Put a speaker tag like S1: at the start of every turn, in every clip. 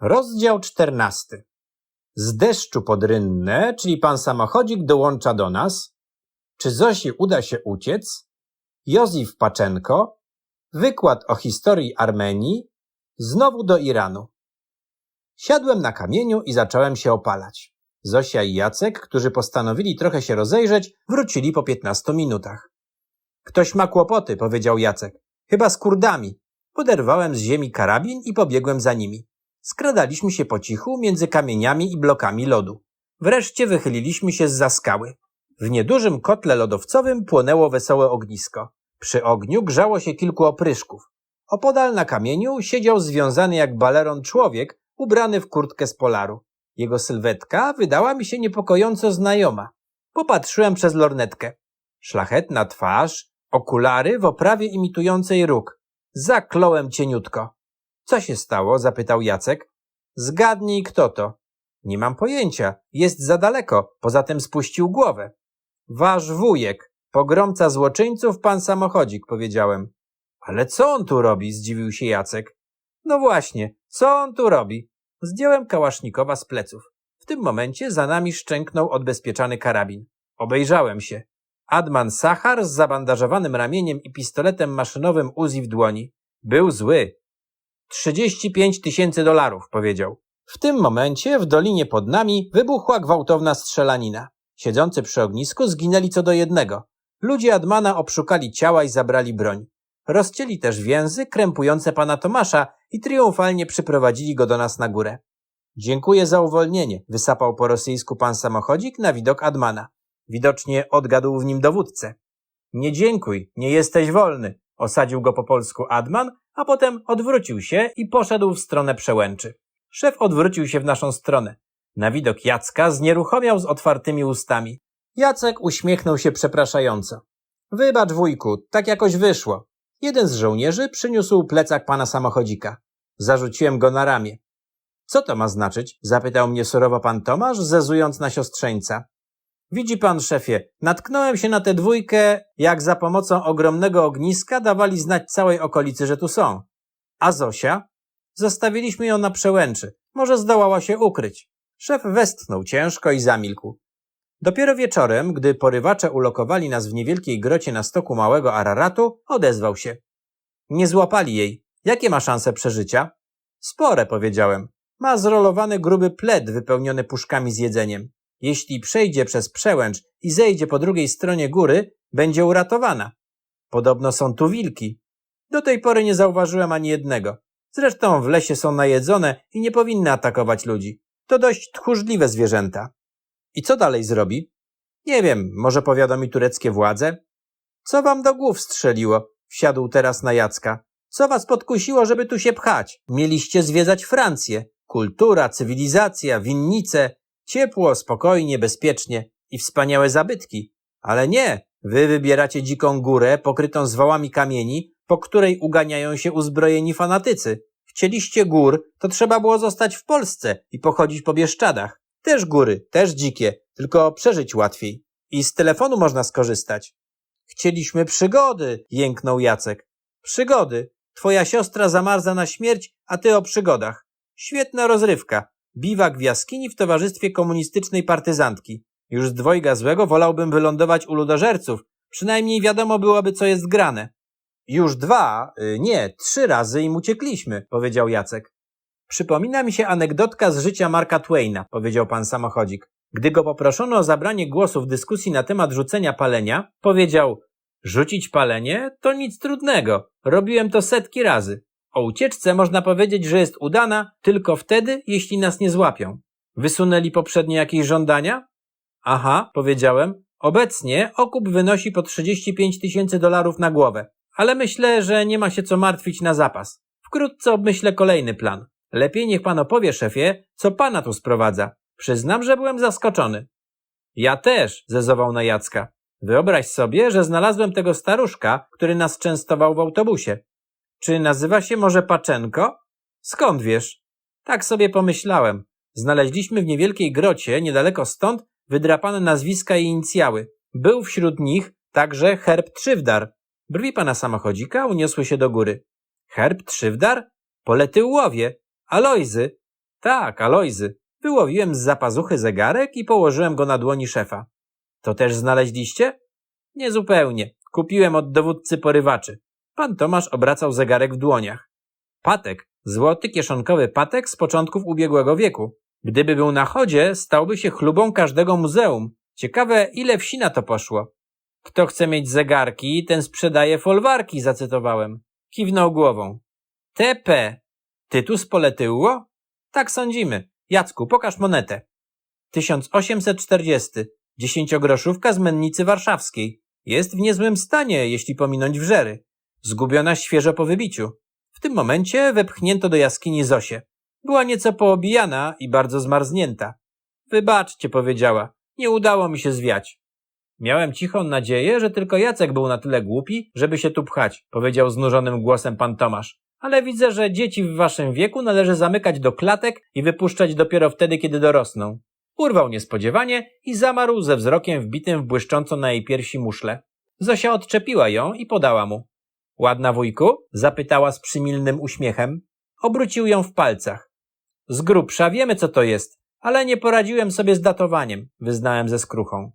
S1: Rozdział czternasty. Z deszczu pod rynnę, czyli pan samochodzik dołącza do nas. Czy Zosi uda się uciec? Józif Paczenko. Wykład o historii Armenii. Znowu do Iranu. Siadłem na kamieniu i zacząłem się opalać. Zosia i Jacek, którzy postanowili trochę się rozejrzeć, wrócili po 15 minutach. Ktoś ma kłopoty, powiedział Jacek. Chyba z kurdami. Poderwałem z ziemi karabin i pobiegłem za nimi. Skradaliśmy się po cichu między kamieniami i blokami lodu. Wreszcie wychyliliśmy się z skały. W niedużym kotle lodowcowym płonęło wesołe ognisko. Przy ogniu grzało się kilku opryszków. Opodal na kamieniu siedział związany jak baleron człowiek, ubrany w kurtkę z polaru. Jego sylwetka wydała mi się niepokojąco znajoma. Popatrzyłem przez lornetkę. Szlachetna twarz, okulary w oprawie imitującej róg. Zakląłem cieniutko. Co się stało? zapytał Jacek. Zgadnij, kto to. Nie mam pojęcia. Jest za daleko. Poza tym spuścił głowę. Wasz wujek, pogromca złoczyńców, pan samochodzik, powiedziałem. Ale co on tu robi? zdziwił się Jacek. No właśnie, co on tu robi? Zdjąłem kałasznikowa z pleców. W tym momencie za nami szczęknął odbezpieczany karabin. Obejrzałem się. Adman Sachar z zabandażowanym ramieniem i pistoletem maszynowym Uzi w dłoni. Był zły. 35 tysięcy dolarów, powiedział. W tym momencie w dolinie pod nami wybuchła gwałtowna strzelanina. Siedzący przy ognisku zginęli co do jednego. Ludzie Admana obszukali ciała i zabrali broń. Rozcięli też więzy krępujące pana Tomasza i triumfalnie przyprowadzili go do nas na górę. Dziękuję za uwolnienie, wysapał po rosyjsku pan samochodzik na widok Admana. Widocznie odgadł w nim dowódcę. Nie dziękuj, nie jesteś wolny, osadził go po polsku Adman, a potem odwrócił się i poszedł w stronę przełęczy. Szef odwrócił się w naszą stronę. Na widok Jacka znieruchomiał z otwartymi ustami. Jacek uśmiechnął się przepraszająco. Wybacz wujku, tak jakoś wyszło. Jeden z żołnierzy przyniósł plecak pana samochodzika. Zarzuciłem go na ramię. Co to ma znaczyć? zapytał mnie surowo pan Tomasz, zezując na siostrzeńca. Widzi pan, szefie, natknąłem się na tę dwójkę, jak za pomocą ogromnego ogniska dawali znać całej okolicy, że tu są. A Zosia? Zostawiliśmy ją na przełęczy. Może zdołała się ukryć. Szef westchnął ciężko i zamilkł. Dopiero wieczorem, gdy porywacze ulokowali nas w niewielkiej grocie na stoku małego Araratu, odezwał się. Nie złapali jej. Jakie ma szanse przeżycia? Spore, powiedziałem. Ma zrolowany gruby pled wypełniony puszkami z jedzeniem. Jeśli przejdzie przez przełęcz i zejdzie po drugiej stronie góry, będzie uratowana. Podobno są tu wilki. Do tej pory nie zauważyłem ani jednego. Zresztą w lesie są najedzone i nie powinny atakować ludzi. To dość tchórzliwe zwierzęta. I co dalej zrobi? Nie wiem, może powiadomi tureckie władze? Co wam do głów strzeliło? Wsiadł teraz na Jacka. Co was podkusiło, żeby tu się pchać? Mieliście zwiedzać Francję. Kultura, cywilizacja, winnice, ciepło, spokojnie, bezpiecznie i wspaniałe zabytki. Ale nie, wy wybieracie dziką górę pokrytą zwałami kamieni, po której uganiają się uzbrojeni fanatycy. Chcieliście gór, to trzeba było zostać w Polsce i pochodzić po Bieszczadach. Też góry, też dzikie, tylko przeżyć łatwiej. I z telefonu można skorzystać. Chcieliśmy przygody, jęknął Jacek. Przygody. Twoja siostra zamarza na śmierć, a ty o przygodach. Świetna rozrywka. Biwak w jaskini w towarzystwie komunistycznej partyzantki. Już z dwojga złego wolałbym wylądować u ludożerców. Przynajmniej wiadomo byłoby, co jest grane. Już dwa, y, nie, trzy razy im uciekliśmy, powiedział Jacek. Przypomina mi się anegdotka z życia Marka Twaina, powiedział pan samochodzik. Gdy go poproszono o zabranie głosu w dyskusji na temat rzucenia palenia, powiedział: Rzucić palenie to nic trudnego. Robiłem to setki razy. O ucieczce można powiedzieć, że jest udana tylko wtedy, jeśli nas nie złapią. Wysunęli poprzednie jakieś żądania? Aha, powiedziałem. Obecnie okup wynosi po 35 tysięcy dolarów na głowę, ale myślę, że nie ma się co martwić na zapas. Wkrótce obmyślę kolejny plan. Lepiej niech pan opowie, szefie, co pana tu sprowadza. Przyznam, że byłem zaskoczony. Ja też, zezował na Jacka. Wyobraź sobie, że znalazłem tego staruszka, który nas częstował w autobusie. Czy nazywa się może Paczenko? Skąd wiesz? Tak sobie pomyślałem. Znaleźliśmy w niewielkiej grocie, niedaleko stąd, wydrapane nazwiska i inicjały. Był wśród nich także herb Trzywdar. Brwi pana samochodzika uniosły się do góry. Herb Trzywdar? Poletyłłowie. Alojzy. Tak, Alojzy. Wyłowiłem z zapazuchy zegarek i położyłem go na dłoni szefa. To też znaleźliście? Niezupełnie. Kupiłem od dowódcy porywaczy. Pan Tomasz obracał zegarek w dłoniach. Patek, złoty kieszonkowy patek z początków ubiegłego wieku. Gdyby był na chodzie, stałby się chlubą każdego muzeum. Ciekawe, ile wsi na to poszło. Kto chce mieć zegarki, ten sprzedaje folwarki, zacytowałem. Kiwnął głową. TP. Tytus poletyło? Tak sądzimy. Jacku, pokaż monetę. 1840. Dziesięciogroszówka z mennicy warszawskiej. Jest w niezłym stanie, jeśli pominąć wrzery. Zgubiona świeżo po wybiciu. W tym momencie wepchnięto do jaskini Zosię. Była nieco poobijana i bardzo zmarznięta. Wybaczcie, powiedziała. Nie udało mi się zwiać. Miałem cichą nadzieję, że tylko Jacek był na tyle głupi, żeby się tu pchać, powiedział znużonym głosem pan Tomasz. Ale widzę, że dzieci w waszym wieku należy zamykać do klatek i wypuszczać dopiero wtedy, kiedy dorosną. Urwał niespodziewanie i zamarł ze wzrokiem wbitym w błyszcząco na jej piersi muszle. Zosia odczepiła ją i podała mu. Ładna wujku? zapytała z przymilnym uśmiechem. Obrócił ją w palcach. Z grubsza wiemy, co to jest, ale nie poradziłem sobie z datowaniem, wyznałem ze skruchą.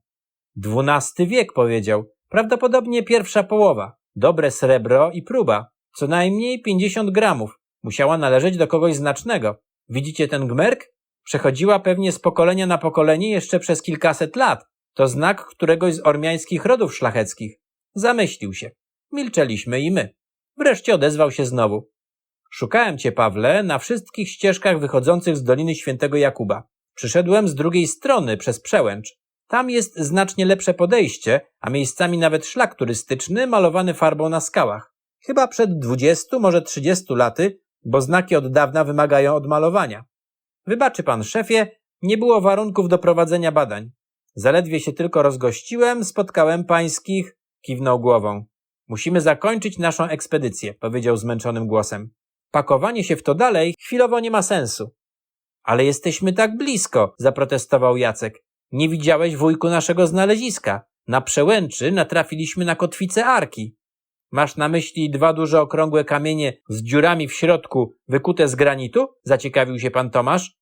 S1: Dwunasty wiek, powiedział. Prawdopodobnie pierwsza połowa. Dobre srebro i próba. Co najmniej pięćdziesiąt gramów. Musiała należeć do kogoś znacznego. Widzicie ten gmerk? Przechodziła pewnie z pokolenia na pokolenie jeszcze przez kilkaset lat. To znak któregoś z ormiańskich rodów szlacheckich. Zamyślił się. Milczeliśmy i my. Wreszcie odezwał się znowu. Szukałem cię, Pawle, na wszystkich ścieżkach wychodzących z Doliny Świętego Jakuba. Przyszedłem z drugiej strony, przez przełęcz. Tam jest znacznie lepsze podejście, a miejscami nawet szlak turystyczny malowany farbą na skałach. Chyba przed dwudziestu, może trzydziestu laty, bo znaki od dawna wymagają odmalowania. Wybaczy pan, szefie, nie było warunków do prowadzenia badań. Zaledwie się tylko rozgościłem, spotkałem pańskich, kiwnął głową. Musimy zakończyć naszą ekspedycję, powiedział zmęczonym głosem. Pakowanie się w to dalej chwilowo nie ma sensu. Ale jesteśmy tak blisko, zaprotestował Jacek. Nie widziałeś wujku naszego znaleziska. Na przełęczy natrafiliśmy na kotwicę arki. Masz na myśli dwa duże okrągłe kamienie z dziurami w środku, wykute z granitu? Zaciekawił się pan Tomasz.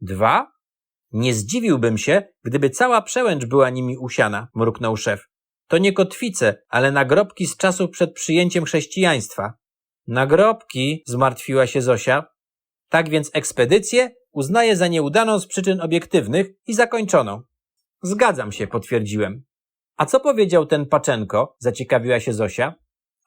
S1: Dwa? Nie zdziwiłbym się, gdyby cała przełęcz była nimi usiana, mruknął szef. To nie kotwice, ale nagrobki z czasów przed przyjęciem chrześcijaństwa. Nagrobki, zmartwiła się Zosia. Tak więc ekspedycję uznaję za nieudaną z przyczyn obiektywnych i zakończoną. Zgadzam się, potwierdziłem. A co powiedział ten Paczenko? Zaciekawiła się Zosia.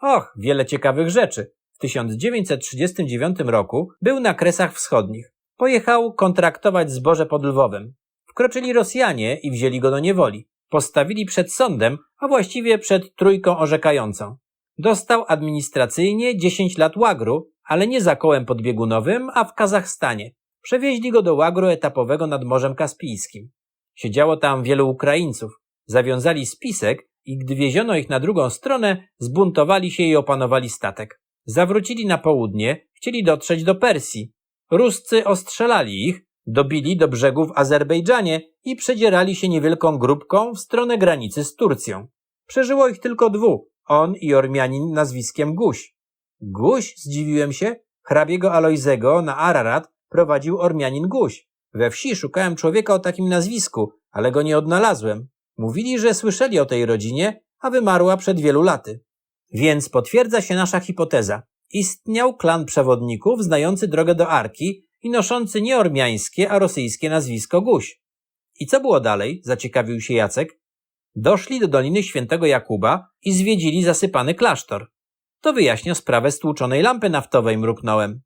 S1: Och, wiele ciekawych rzeczy. W 1939 roku był na Kresach Wschodnich. Pojechał kontraktować zboże pod Lwowem. Wkroczyli Rosjanie i wzięli go do niewoli. Postawili przed sądem, a właściwie przed trójką orzekającą. Dostał administracyjnie 10 lat łagru, ale nie za kołem podbiegunowym, a w Kazachstanie. Przewieźli go do łagru etapowego nad Morzem Kaspijskim. Siedziało tam wielu Ukraińców. Zawiązali spisek i gdy wieziono ich na drugą stronę, zbuntowali się i opanowali statek. Zawrócili na południe, chcieli dotrzeć do Persji. Ruscy ostrzelali ich, dobili do brzegu w Azerbejdżanie i przedzierali się niewielką grupką w stronę granicy z Turcją. Przeżyło ich tylko dwóch, on i Ormianin nazwiskiem Guś. Guś? Zdziwiłem się. Hrabiego Alojzego na Ararat prowadził Ormianin Guś. We wsi szukałem człowieka o takim nazwisku, ale go nie odnalazłem. Mówili, że słyszeli o tej rodzinie, a wymarła przed wielu laty. Więc potwierdza się nasza hipoteza. Istniał klan przewodników znający drogę do Arki i noszący nie ormiańskie, a rosyjskie nazwisko Guś. I co było dalej? zaciekawił się Jacek. Doszli do Doliny Świętego Jakuba i zwiedzili zasypany klasztor. To wyjaśnia sprawę stłuczonej lampy naftowej, mruknąłem.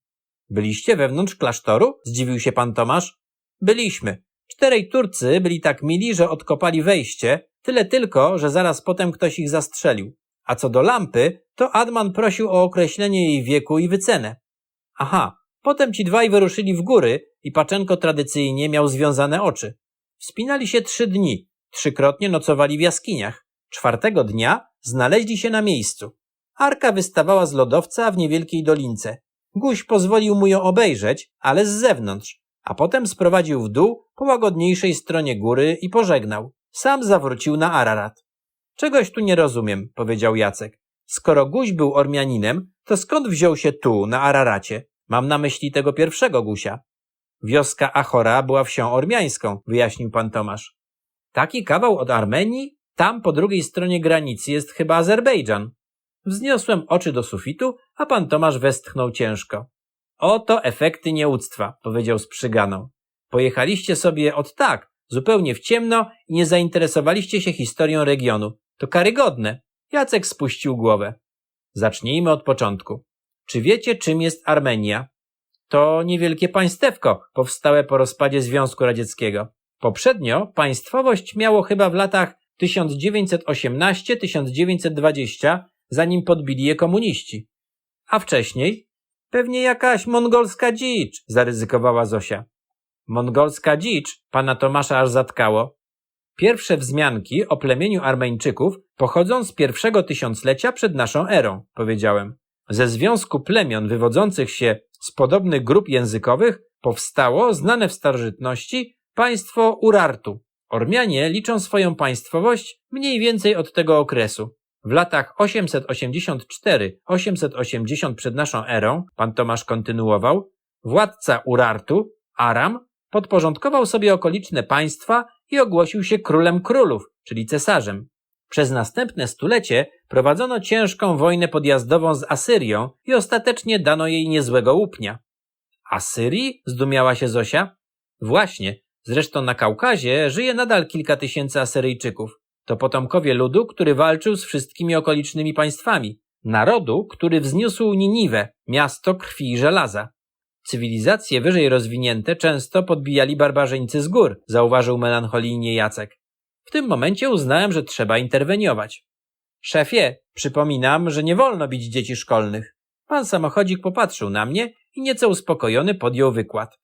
S1: Byliście wewnątrz klasztoru? Zdziwił się pan Tomasz. Byliśmy. Czterej Turcy byli tak mili, że odkopali wejście, tyle tylko, że zaraz potem ktoś ich zastrzelił. A co do lampy, to Adman prosił o określenie jej wieku i wycenę. Aha, potem ci dwaj wyruszyli w góry i Paczenko tradycyjnie miał związane oczy. Wspinali się trzy dni, trzykrotnie nocowali w jaskiniach. Czwartego dnia znaleźli się na miejscu. Arka wystawała z lodowca w niewielkiej dolince. Guś pozwolił mu ją obejrzeć, ale z zewnątrz, a potem sprowadził w dół po łagodniejszej stronie góry i pożegnał. Sam zawrócił na Ararat. Czegoś tu nie rozumiem, powiedział Jacek. Skoro Guś był Ormianinem, to skąd wziął się tu, na Araracie? Mam na myśli tego pierwszego Gusia. Wioska Achora była wsią ormiańską, wyjaśnił pan Tomasz. Taki kawał od Armenii? Tam po drugiej stronie granicy jest chyba Azerbejdżan. Wzniosłem oczy do sufitu, a pan Tomasz westchnął ciężko. Oto efekty nieuctwa, powiedział z przyganą. Pojechaliście sobie od tak, zupełnie w ciemno i nie zainteresowaliście się historią regionu. To karygodne. Jacek spuścił głowę. Zacznijmy od początku. Czy wiecie, czym jest Armenia? To niewielkie państewko, powstałe po rozpadzie Związku Radzieckiego. Poprzednio państwowość miało chyba w latach 1918-1920, zanim podbili je komuniści. A wcześniej? Pewnie jakaś mongolska dzicz, zaryzykowała Zosia. Mongolska dzicz pana Tomasza aż zatkało. Pierwsze wzmianki o plemieniu Armeńczyków pochodzą z pierwszego tysiąclecia przed naszą erą, powiedziałem. Ze związku plemion wywodzących się z podobnych grup językowych powstało znane w starożytności państwo Urartu. Ormianie liczą swoją państwowość mniej więcej od tego okresu. W latach 884-880 przed naszą erą, pan Tomasz kontynuował, władca Urartu, Aram, podporządkował sobie okoliczne państwa i ogłosił się królem królów, czyli cesarzem. Przez następne stulecie prowadzono ciężką wojnę podjazdową z Asyrią i ostatecznie dano jej niezłego łupnia. Asyrii? zdumiała się Zosia. Właśnie, zresztą na Kaukazie żyje nadal kilka tysięcy Asyryjczyków. To potomkowie ludu, który walczył z wszystkimi okolicznymi państwami. Narodu, który wzniósł Niniwę, miasto krwi i żelaza. Cywilizacje wyżej rozwinięte często podbijali barbarzyńcy z gór, zauważył melancholijnie Jacek. W tym momencie uznałem, że trzeba interweniować. Szefie, przypominam, że nie wolno bić dzieci szkolnych. Pan samochodzik popatrzył na mnie i nieco uspokojony podjął wykład.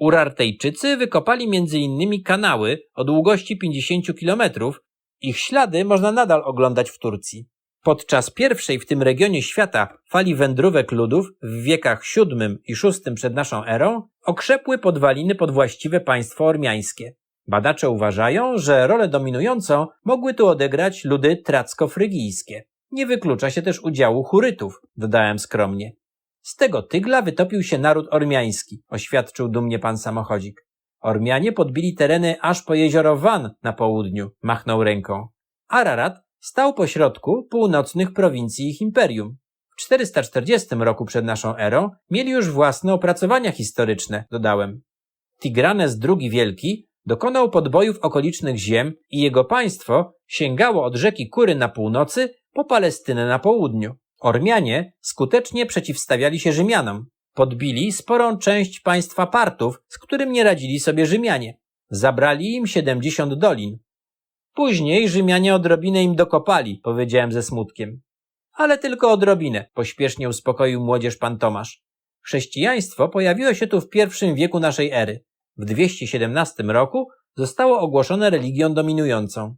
S1: Urartejczycy wykopali innymi kanały o długości 50 kilometrów. Ich ślady można nadal oglądać w Turcji. Podczas pierwszej w tym regionie świata fali wędrówek ludów w wiekach VII i VI przed naszą erą okrzepły podwaliny pod właściwe państwo ormiańskie. Badacze uważają, że rolę dominującą mogły tu odegrać ludy tracko-frygijskie. Nie wyklucza się też udziału Hurytów, dodałem skromnie. Z tego tygla wytopił się naród ormiański, oświadczył dumnie pan samochodzik. Ormianie podbili tereny aż po jezioro Van na południu, machnął ręką. Ararat stał pośrodku północnych prowincji ich imperium. W 440 roku przed naszą erą mieli już własne opracowania historyczne, dodałem. Tigranes II Wielki dokonał podbojów okolicznych ziem i jego państwo sięgało od rzeki Kury na północy po Palestynę na południu. Ormianie skutecznie przeciwstawiali się Rzymianom. Podbili sporą część państwa Partów, z którym nie radzili sobie Rzymianie. Zabrali im 70 dolin. Później Rzymianie odrobinę im dokopali, powiedziałem ze smutkiem. Ale tylko odrobinę, pośpiesznie uspokoił młodzież pan Tomasz. Chrześcijaństwo pojawiło się tu w pierwszym wieku naszej ery. W 217 roku zostało ogłoszone religią dominującą.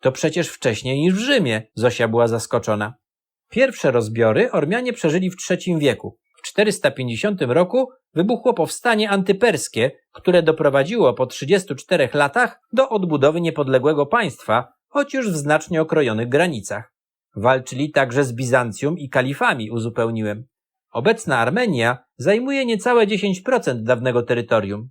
S1: To przecież wcześniej niż w Rzymie, Zosia była zaskoczona. Pierwsze rozbiory Ormianie przeżyli w III wieku. W 450 roku wybuchło powstanie antyperskie, które doprowadziło po 34 latach do odbudowy niepodległego państwa, choć już w znacznie okrojonych granicach. Walczyli także z Bizancjum i kalifami, uzupełniłem. Obecna Armenia zajmuje niecałe 10% dawnego terytorium.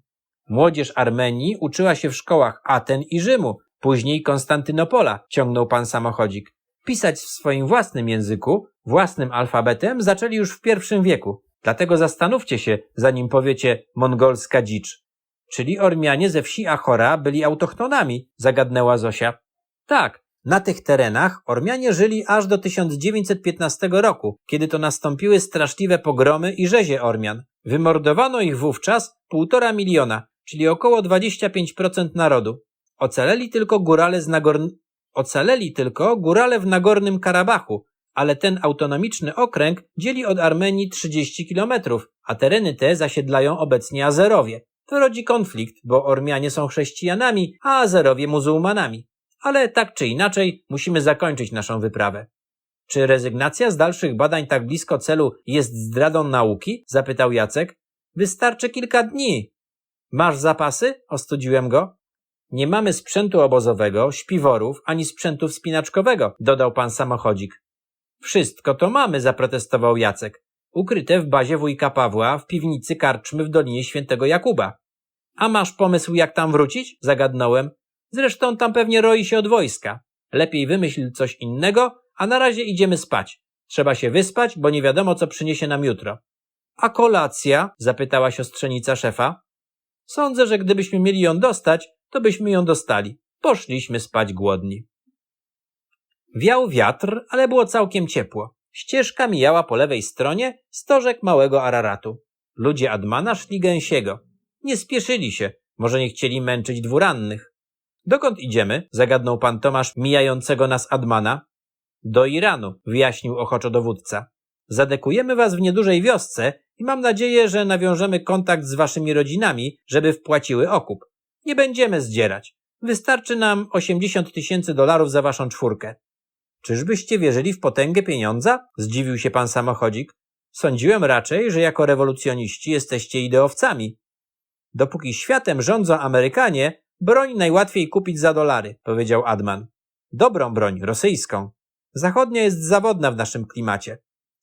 S1: Młodzież Armenii uczyła się w szkołach Aten i Rzymu, później Konstantynopola, ciągnął pan samochodzik. Pisać w swoim własnym języku, własnym alfabetem zaczęli już w pierwszym wieku. Dlatego zastanówcie się, zanim powiecie mongolska dzicz. Czyli Ormianie ze wsi Achora byli autochtonami, zagadnęła Zosia. Tak, na tych terenach Ormianie żyli aż do 1915 roku, kiedy to nastąpiły straszliwe pogromy i rzezie Ormian. Wymordowano ich wówczas półtora miliona, czyli około 25% narodu. Ocaleli tylko górale z Nagorn... Ocaleli tylko górale w Nagornym Karabachu, ale ten autonomiczny okręg dzieli od Armenii 30 kilometrów, a tereny te zasiedlają obecnie Azerowie. To rodzi konflikt, bo Ormianie są chrześcijanami, a Azerowie muzułmanami. Ale tak czy inaczej musimy zakończyć naszą wyprawę. Czy rezygnacja z dalszych badań tak blisko celu jest zdradą nauki? zapytał Jacek. Wystarczy kilka dni. Masz zapasy? ostudziłem go. Nie mamy sprzętu obozowego, śpiworów, ani sprzętu wspinaczkowego, dodał pan samochodzik. Wszystko to mamy, zaprotestował Jacek. Ukryte w bazie wujka Pawła w piwnicy karczmy w Dolinie Świętego Jakuba. A masz pomysł, jak tam wrócić? Zagadnąłem. Zresztą tam pewnie roi się od wojska. Lepiej wymyśl coś innego, a na razie idziemy spać. Trzeba się wyspać, bo nie wiadomo, co przyniesie nam jutro. A kolacja? zapytała siostrzenica szefa. Sądzę, że gdybyśmy mieli ją dostać, to byśmy ją dostali. Poszliśmy spać głodni. Wiał wiatr, ale było całkiem ciepło. Ścieżka mijała po lewej stronie stożek małego Araratu. Ludzie Admana szli gęsiego. Nie spieszyli się, może nie chcieli męczyć dwurannych. Dokąd idziemy? zagadnął pan Tomasz mijającego nas Admana. Do Iranu, wyjaśnił ochoczo dowódca. Zadekujemy was w niedużej wiosce i mam nadzieję, że nawiążemy kontakt z waszymi rodzinami, żeby wpłaciły okup. Nie będziemy zdzierać. Wystarczy nam 80 tysięcy dolarów za waszą czwórkę. Czyżbyście wierzyli w potęgę pieniądza? Zdziwił się pan samochodzik. Sądziłem raczej, że jako rewolucjoniści jesteście ideowcami. Dopóki światem rządzą Amerykanie, broń najłatwiej kupić za dolary, powiedział Adman. Dobrą broń, rosyjską. Zachodnia jest zawodna w naszym klimacie.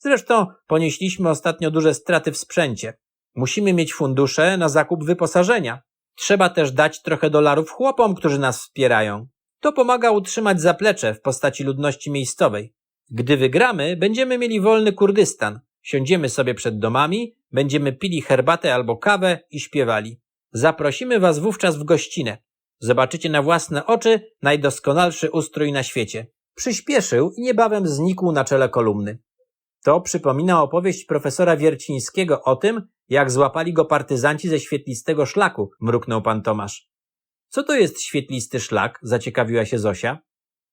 S1: Zresztą ponieśliśmy ostatnio duże straty w sprzęcie. Musimy mieć fundusze na zakup wyposażenia. Trzeba też dać trochę dolarów chłopom, którzy nas wspierają. To pomaga utrzymać zaplecze w postaci ludności miejscowej. Gdy wygramy, będziemy mieli wolny Kurdystan. Siądziemy sobie przed domami, będziemy pili herbatę albo kawę i śpiewali. Zaprosimy was wówczas w gościnę. Zobaczycie na własne oczy najdoskonalszy ustrój na świecie. Przyspieszył i niebawem znikł na czele kolumny. To przypomina opowieść profesora Wiercińskiego o tym, jak złapali go partyzanci ze świetlistego szlaku, mruknął pan Tomasz. Co to jest świetlisty szlak? zaciekawiła się Zosia.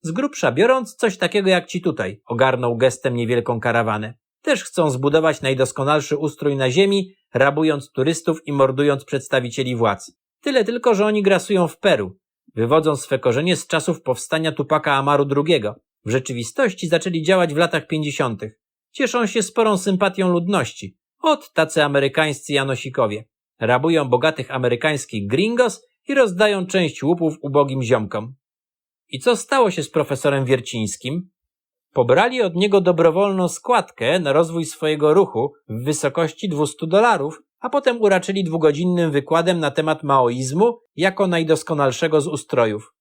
S1: Z grubsza biorąc, coś takiego jak ci tutaj, ogarnął gestem niewielką karawanę. Też chcą zbudować najdoskonalszy ustrój na ziemi, rabując turystów i mordując przedstawicieli władz. Tyle tylko, że oni grasują w Peru. Wywodzą swe korzenie z czasów powstania Tupaka Amaru II. W rzeczywistości zaczęli działać w latach pięćdziesiątych. Cieszą się sporą sympatią ludności. Ot tacy amerykańscy Janosikowie. Rabują bogatych amerykańskich gringos i rozdają część łupów ubogim ziomkom. I co stało się z profesorem Wiercińskim? Pobrali od niego dobrowolną składkę na rozwój swojego ruchu w wysokości 200 dolarów, a potem uraczyli dwugodzinnym wykładem na temat maoizmu jako najdoskonalszego z ustrojów.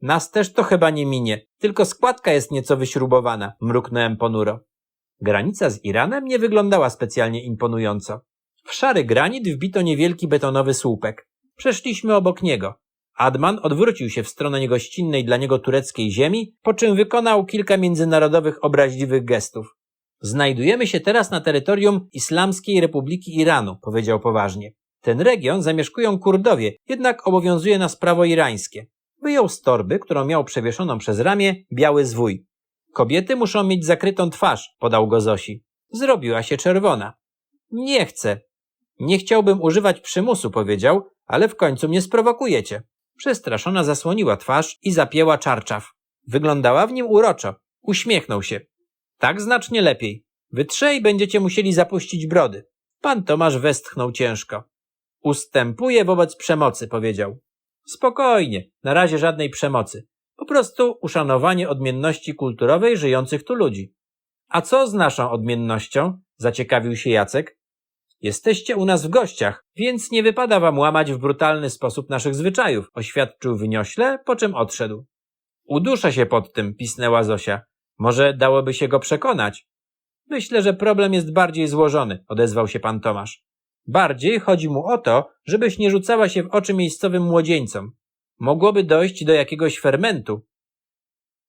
S1: Nas też to chyba nie minie, tylko składka jest nieco wyśrubowana, mruknąłem ponuro. Granica z Iranem nie wyglądała specjalnie imponująco. W szary granit wbito niewielki betonowy słupek. Przeszliśmy obok niego. Adman odwrócił się w stronę niegościnnej dla niego tureckiej ziemi, po czym wykonał kilka międzynarodowych obraźliwych gestów. Znajdujemy się teraz na terytorium Islamskiej Republiki Iranu, powiedział poważnie. Ten region zamieszkują Kurdowie, jednak obowiązuje nas prawo irańskie. Wyjął z torby, którą miał przewieszoną przez ramię, biały zwój. Kobiety muszą mieć zakrytą twarz, podał go Zosi. Zrobiła się czerwona. Nie chcę. Nie chciałbym używać przymusu, powiedział, ale w końcu mnie sprowokujecie. Przestraszona zasłoniła twarz i zapięła czarczaw. Wyglądała w nim uroczo. Uśmiechnął się. Tak znacznie lepiej. Wy trzej będziecie musieli zapuścić brody. Pan Tomasz westchnął ciężko. Ustępuję wobec przemocy, powiedział. Spokojnie, na razie żadnej przemocy. Po prostu uszanowanie odmienności kulturowej żyjących tu ludzi. A co z naszą odmiennością? Zaciekawił się Jacek. Jesteście u nas w gościach, więc nie wypada wam łamać w brutalny sposób naszych zwyczajów, oświadczył wyniośle, po czym odszedł. Uduszę się pod tym, pisnęła Zosia. Może dałoby się go przekonać? Myślę, że problem jest bardziej złożony, odezwał się pan Tomasz. Bardziej chodzi mu o to, żebyś nie rzucała się w oczy miejscowym młodzieńcom. Mogłoby dojść do jakiegoś fermentu.